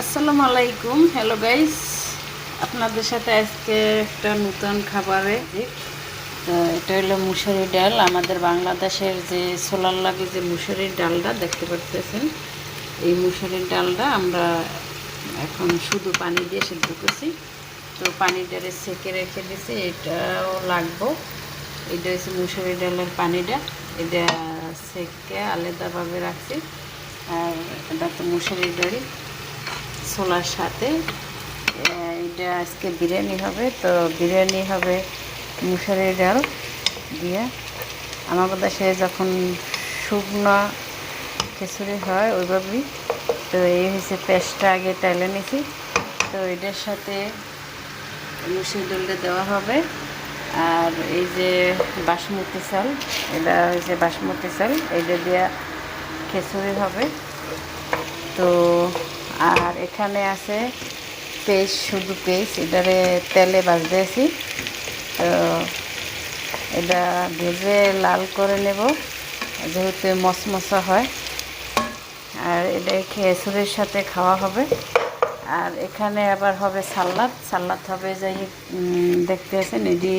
আসসালামু আলাইকুম। Hello guys আপনাদের সাথে আজকে একটা নতুন খাবারে। তো এটা হলো মুসুরি ডাল। আমাদের বাংলাদেশের যে সোলার লাগে যে মুসুরির ডালটা, দেখতে পারতেছেন? এই মুসুরির ডালটা আমরা এখন শুধু পানি দিয়ে সিদ্ধ করছি। তো পানিটারে সেকে রেখে দিয়েছি, এটাও লাগবো। এটা হচ্ছে মুসুরি ডালের পানিটা। এটা সেকে আলাদাভাবে রাখছি। আর এটা তো মুসুরি ডাল ছোলার সাথে। আহ, এটা আজকে বিরিয়ানি হবে তো বিরিয়ানি হবে মুসুরি ডাল দিয়ে। আমাদের দেশে যখন শুকনো খিচুড়ি হয় ওইভাবেই তো এই হচ্ছে পেস্টটা আগে টাইলে নিছি। তো এটার সাথে মুসুরি ডালটা দেওয়া হবে। আর এই যে বাসমতি চাল এটা হচ্ছে বাসমতি চাল এইটা দিয়ে খিচুড়ি হবে। তো আর এখানে আছে পেস্ট, শুধু পেস্ট। এটারে তেলে ভাজতে আছি তো এটা ভেজে লাল করে নেব, যেহেতু মশমশা হয়। আর এটা খেসুরের সাথে খাওয়া হবে। আর এখানে আবার হবে সালাদ। সালাদ হবে যাই দেখতে আছেন, এটি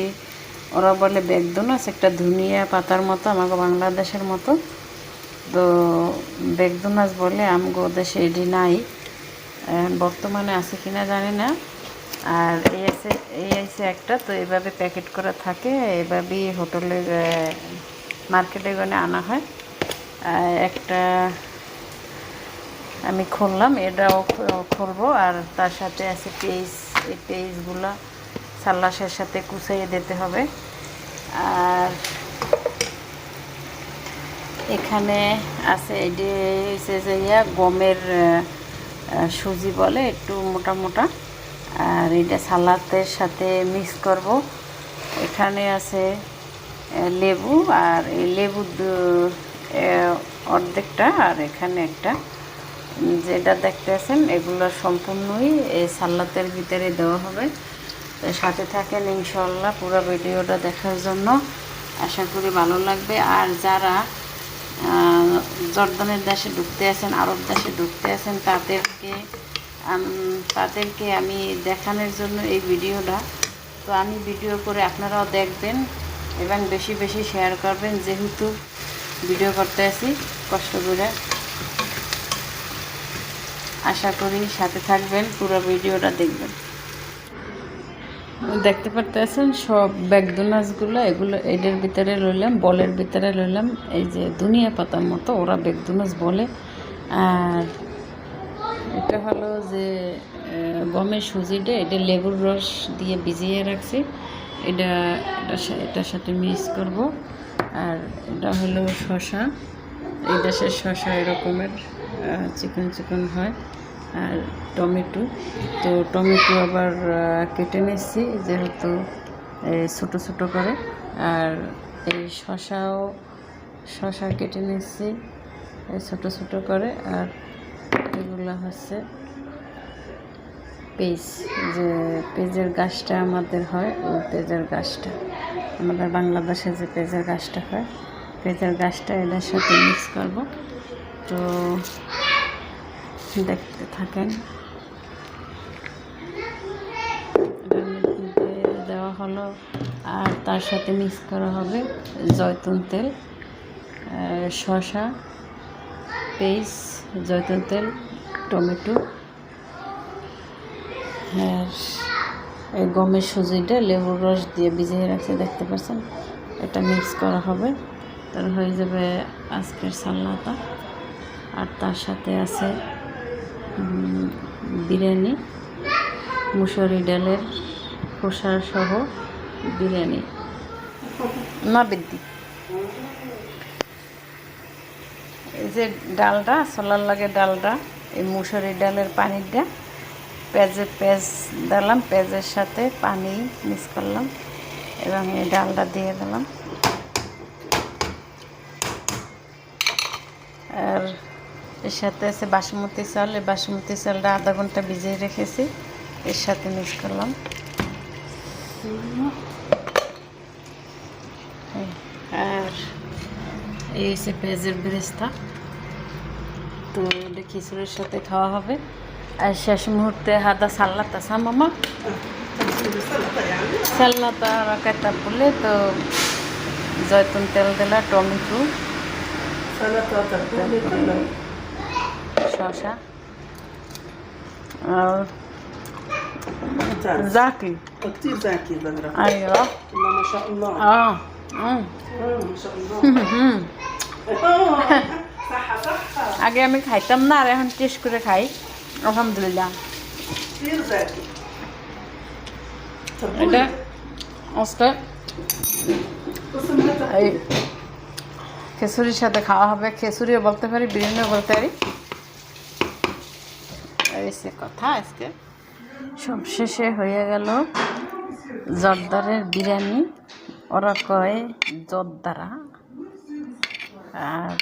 ওরা বলে বেগদোনাস একটা ধুনিয়া পাতার মতো, আমাকে বাংলাদেশের মতো। তো বেগদোনাস বলে আমগো দেশে এটি নাই। বর্তমানে আছে কিনা জানি না। আর এই আছে এই আছে একটা, তো এভাবে প্যাকেট করা থাকে, এভাবেই হোটেলে মার্কেটে গনে আনা হয়। একটা আমি খুললাম, এটাও খুলবো, আর তার সাথে আছে পেজ এই পেজগুলো সাল্লাসের সাথে কুচাইয়ে দিতে হবে। আর এখানে আছে হচ্ছে যে গমের সুজি বলে, একটু মোটা মোটা। আর এটা সালাদের সাথে মিক্স করব। এখানে আছে লেবু, আর এই লেবু অর্ধেকটা, আর এখানে একটা। যেটা দেখতেছেন এগুলো সম্পূর্ণই এই সালাতের ভিতরে দেওয়া হবে। সাথে থাকেন ইনশাল্লাহ পুরো ভিডিওটা দেখার জন্য। আশা করি ভালো লাগবে। আর যারা জর্দানের দেশে ঢুকতে আছেন, আরব দেশে ঢুকতে আছেন, তাদেরকে তাদেরকে আমি দেখানোর জন্য এই ভিডিওটা। তো আমি ভিডিও করে আপনারাও দেখবেন এবং বেশি বেশি শেয়ার করবেন, যেহেতু ভিডিও করতে আছি, কষ্ট করে। আশা করি সাথে থাকবেন, পুরো ভিডিওটা দেখবেন। দেখতে পারতেছেন, সব বেগদুনাসগুলো এগুলো এটার ভিতরে লইলাম, বলের ভিতরে লইলাম। এই যে দুনিয়া পাতার মতো, ওরা বেগদুনাস বলে। আর এটা হলো যে গমের সুজিটা এটা লেবুর রস দিয়ে ভিজিয়ে রাখছি। এটা এটার সাথে মিক্স করব। আর এটা হলো শশা এই দেশের শশা এরকমের চিকন চিকন হয়। আর টমেটো। তো টমেটো আবার কেটে নিচ্ছি যেহেতু ছোটো ছোটো করে। আর এই শশাও, শশা কেটে নিচ্ছি ছোটো ছোটো করে। আর এগুলো হচ্ছে পেজ যে পেজের গাছটা আমাদের হয় ওই পেজের গাছটা। আমাদের বাংলাদেশে যে পেজের গাছটা হয় পেজের গাছটা এটার সাথে মিক্স করব। তো দেখতে থাকেন। দেওয়া হলো, আর তার সাথে মিক্স করা হবে জয়তুন তেল শসা পেঁয়াজ জয়তুন তেল, টমেটো, আর গমের সুজিটা লেবুর রস দিয়ে ভিজিয়ে রাখছে, দেখতে পাচ্ছেন? এটা মিক্স করা হবে। তার হয়ে যাবে আজকের সাল্লাটা আর তার সাথে আছে বিরিয়ানি, মুসুরি ডালের খোসা সহ বিরিয়ানি। না বৃদ্ধি এই যে ডালটা ছোলার লাগে ডালটা এই মুসুরি ডালের পানিটা পেঁয়াজে পেঁয়াজ দিলাম, পেঁয়াজের সাথে পানি মিক্স করলাম, এবং এই ডালটা দিয়ে দিলাম। আর এর সাথে আছে বাসমতি চাল। এই বাসমতি চালটা আধা ঘণ্টা ভিজিয়ে রেখেছি। এর সাথে মিক্স করলাম। আর এই হচ্ছে পেঁয়াজের বেরেস্তা। তো এটা খিচুড়ির সাথে খাওয়া হবে। আর শেষ মুহূর্তে হাদা সাল্লাত আসা হ্যাঁ মামা? সাল্লাতা কাটা বলে তো জয়তুন তেল দিলা টমেটো। سلطة تركولي كله শসা আর ممتاز জাকি كتير زاكي زهرة ايوه الله ما شاء الله اه أمم. آه، ما شاء الله হুম آه، صحة صحة আগে আমি খাইতাম না আর এখন টেস্ট করে খাই আলহামদুলিল্লাহ كتير زاكي এটা تركولي আজকে اسمها এই تركولي খিচুড়ির সাথে খাওয়া হবে খিচুড়িও বলতে পারি বিরিয়ানিও বলতে পারি সে কথা আজকে। সব শেষে হয়ে গেল জর্দারের বিরিয়ানি। ওরা কয়, জর্দারা? আর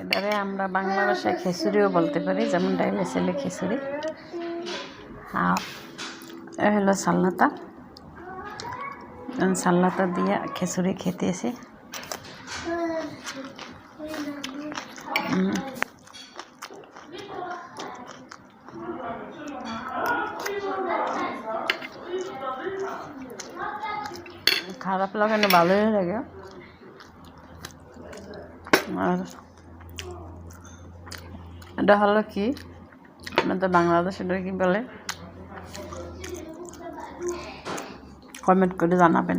এটারে আমরা বাংলা ভাষায় খিচুড়িও বলতে পারি, যেমন ডাইলে ছেলে খিচুড়ি। হ্যাঁ এ হলো সালনাতা সাল্লাতা দিয়ে খিচুড়ি খেতে খারাপ লাগে না, ভালোই লাগে। আর এটা হলো কি? আমাদের বাংলাদেশ, এটা কি বলে? কমেন্ট করে জানাবেন।